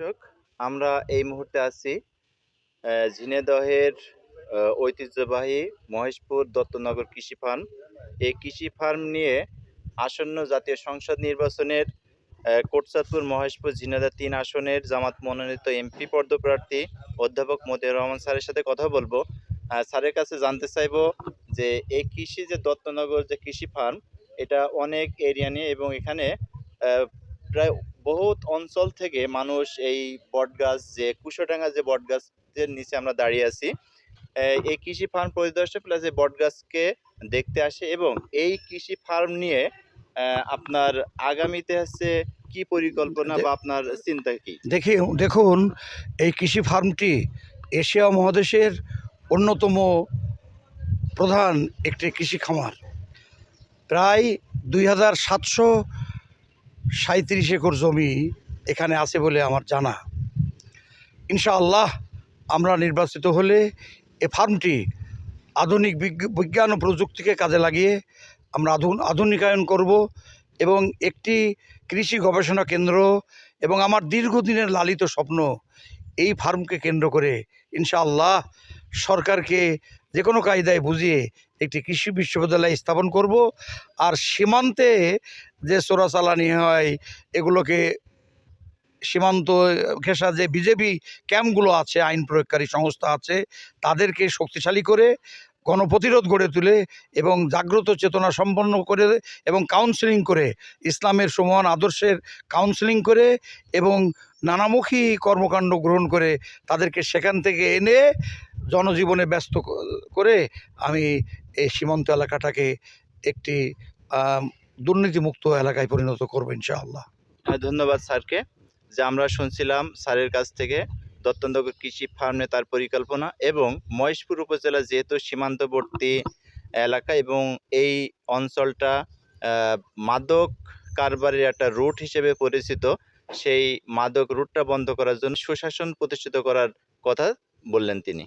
দর্শক আমরা এই মুহূর্তে আছি আহ, ঝিনাইদহের ঐতিহ্যবাহী মহেশপুর দত্তনগর কৃষি ফার্ম। এই কৃষি ফার্ম নিয়ে আসন্ন জাতীয় সংসদ নির্বাচনের কোটচাঁদপুর মহেশপুর ঝিনাইদহ তিন আসনের জামাত মনোনীত এমপি পদপ্রার্থী অধ্যাপক মতিউর রহমান স্যারের সাথে কথা বলব। স্যারের কাছে জানতে চাইব যে এই কৃষি যে দত্তনগর যে কৃষি ফার্ম এটা অনেক এরিয়া নিয়ে এবং এখানে প্রায় বহুত অঞ্চল থেকে মানুষ এই বটগাছ যে কুশোডাঙ্গা যে বটগাছের নিচে আমরা দাঁড়িয়ে আছি এই কৃষি ফার্ম পরিদর্শক প্লাস এই বটগাছকে দেখতে আসে এবং এই কৃষি ফার্ম নিয়ে আপনার আগামীতে হচ্ছে কি পরিকল্পনা বা আপনার চিন্তা কি? দেখি দেখুন এই কৃষি ফার্মটি এশিয়া মহাদেশের অন্যতম প্রধান একটি কৃষি খামার। প্রায় দুই হাজার সাতশো সাঁত্রিশ একর জমি এখানে আছে বলে আমার জানা। ইনশাআল্লাহ আমরা নির্বাচিত হলে এ ফার্মটি আধুনিক বিজ্ঞ- বিজ্ঞান ও প্রযুক্তিকে কাজে লাগিয়ে আমরা আধুন, আধুনিকায়ন করব এবং একটি কৃষি গবেষণা কেন্দ্র এবং আমার দীর্ঘদিনের লালিত স্বপ্ন এই ফার্মকে কেন্দ্র করে ইনশাআল্লাহ সরকারকে যে কোনো কায়দায় বুঝিয়ে একটি কৃষি বিশ্ববিদ্যালয় স্থাপন করব। আর সীমান্তে যে চোরাচালানি হয়, এগুলোকে সীমান্ত ঘেঁষা যে বিজেপি ক্যাম্পগুলো আছে, আইন প্রয়োগকারী সংস্থা আছে, তাদেরকে শক্তিশালী করে গণপ্রতিরোধ গড়ে তুলে এবং জাগ্রত চেতনা সম্পন্ন করে এবং কাউন্সেলিং করে, ইসলামের সমান আদর্শের কাউন্সেলিং করে এবং নানামুখী কর্মকাণ্ড গ্রহণ করে তাদেরকে সেখান থেকে এনে জনজীবনে ব্যস্ত করে আমি এই সীমান্ত এলাকাটাকে একটি দুর্নীতিমুক্ত এলাকায় পরিণত করব ইনশাআল্লাহ। আহ, ধন্যবাদ স্যারকে। যে আমরা শুনছিলাম স্যারের কাছ থেকে দত্তনগর কৃষি ফার্মে তার পরিকল্পনা এবং মহেশপুর উপজেলা যেহেতু সীমান্তবর্তী এলাকা এবং এই অঞ্চলটা মাদক কারবারের একটা রুট হিসেবে পরিচিত সেই মাদক রুটটা বন্ধ করার জন্য সুশাসন প্রতিষ্ঠিত করার কথা বললেন তিনি।